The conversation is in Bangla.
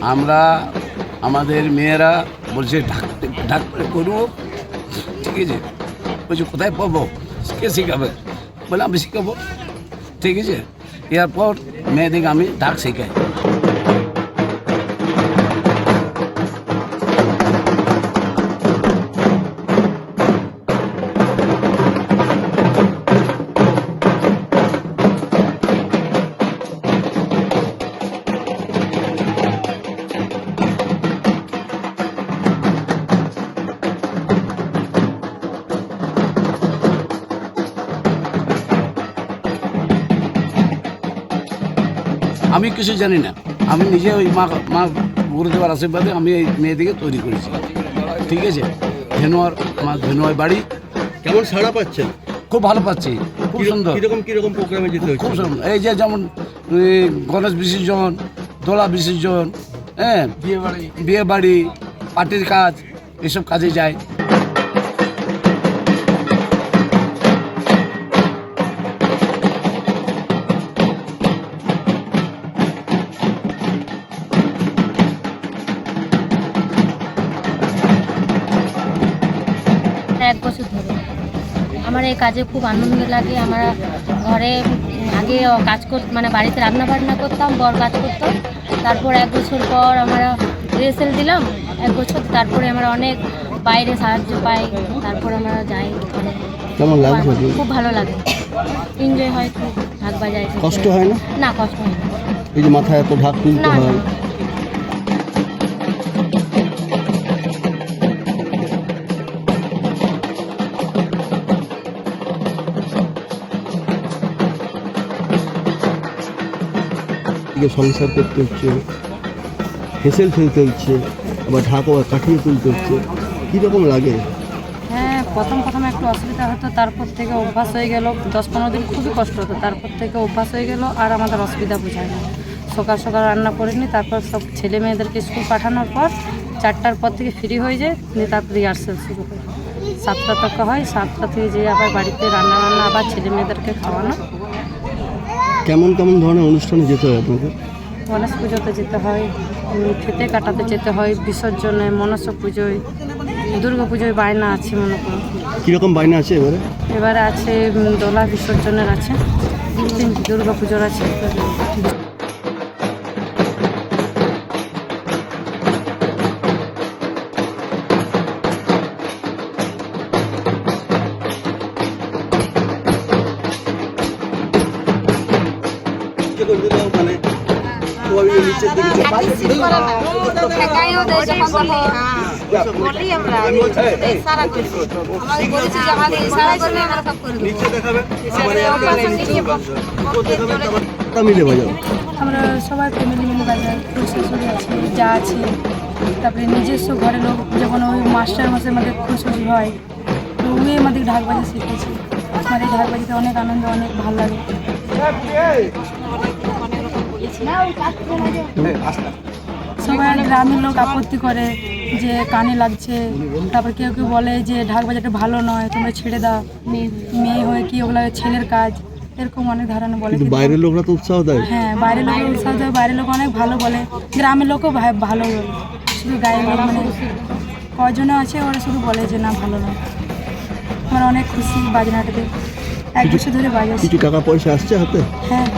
আমরা, আমাদের মেয়েরা বলছে ঢাকতে ঢাক করে করব ঠিক আছে। বলছে, কোথায় পাবো কে শেখাবে? বলে, আমি শেখাবো। ঠিক আছে। এরপর মেয়েদেরকে আমি ঢাক শেখাই। আমি কিছু জানি না। আমি নিজে ওই মা মা গুরুদেবার আশীর্বাদে আমি এই মেয়েদিকে তৈরি করেছি। ঠিক আছে? ধেনুয়ার আমার ধেনুয়ার বাড়ি। কেমন সাড়া পাচ্ছেন? খুব ভালো পাচ্ছি। খুব সুন্দর। কীরকম কীরকম প্রোগ্রামে যেতে হচ্ছে? খুব সুন্দর। এই যে যেমন গণেশ বিসর্জন দোলা বিসর্জন হ্যাঁ? বিয়ে বাড়ি। বিয়ে বাড়ি পার্টির কাজ এসব কাজে যায়। আমার এই কাজে খুব আনন্দ লাগে। আমরা ঘরে আগে কাজ কর মানে বাড়িতে রান্না বান্না করতাম বর কাজ করতাম তারপর এক বছর পর আমরা রিহার্সেল দিলাম। এক বছর তারপরে আমরা অনেক বাইরে সাহায্য পাই তারপর আমরা যাই। কেমন খুব ভালো লাগে। এনজয় হয় খুব ভাগ বাজায়। কষ্ট হয় না? না কষ্ট হয় না। এই যে মাথায় এত ঢাক তুলতে হয়। এদিকে সংসার করতে হচ্ছে, হেসেল ফেলতে হচ্ছে, আবার ঢাকও কাঠিয়ে তুলতে হচ্ছে। কীরকম লাগে? হ্যাঁ প্রথম প্রথম একটু অসুবিধা হতো, তারপর থেকে অভ্যাস হয়ে গেল। দশ পনেরো দিন খুবই কষ্ট হতো, তারপর থেকে অভ্যাস হয়ে গেল, আর আমাদের অসুবিধা বোঝায় না। সকাল সকাল রান্না করে নিই তারপর সব ছেলে মেয়েদেরকে স্কুল পাঠানোর পর চারটার পর থেকে ফ্রি হয়ে যায় দিয়ে তারপর রিহার্সেল শুরু করি। সাতটা তক হয়, সাতটা থেকে যেয়ে আবার বাড়িতে রান্না বান্না আবার ছেলে মেয়েদেরকে খাওয়ানো। কেমন কেমন ধরনের অনুষ্ঠানে যেতে হয় আপনাকে গণেশ পুজোতে যেতে হয় খেতে কাটাতে যেতে হয় বিসর্জনে মনস পুজোয় দুর্গা পুজোয় বায়না আছে মনে করো। কীরকম বায়না আছে এবারে? এবারে আছে দোলা বিসর্জনের আছে দুর্গা পুজোর আছে। মানে নিচের দিকে নিচে দেখাবে। তা মিলে বাজাও আমরা সবাই ফ্যামিলি মিলে বাজাই আছে যা আছে। তারপরে নিজস্ব ঘরের লোক যখন ওই মাস্টার মাসে আমাদের খুশি হয় তো উনি আমাদের ঢাক বাজা শিখেছি আমাদের ঢাক বাজাতে অনেক আনন্দ অনেক ভালো লাগে। সবাই অনেক গ্রামের লোক আপত্তি করে যে কানে লাগছে। তারপর কেউ কেউ বলে যে ঢাক বাজাটা ভালো নয় তোমরা ছেড়ে দাও। মেয়ে হয়ে কি ওগুলো ছেলের কাজ? এরকম অনেক ধারণা বলে। বাইরের লোকরা তো উৎসাহ দেয়। হ্যাঁ বাইরের লোক উৎসাহ দেয় বাইরের লোক অনেক ভালো বলে। গ্রামের লোকও ভালো বলে। শুধু গায়ের লোক মানে কজনও আছে ওরা শুধু বলে যে না ভালো নয়। আমরা অনেক খুশি বাজনাটাতে। এক বছর ধরে বাজাচ্ছি। কিছু টাকা পয়সা আসছে হাতে? হ্যাঁ।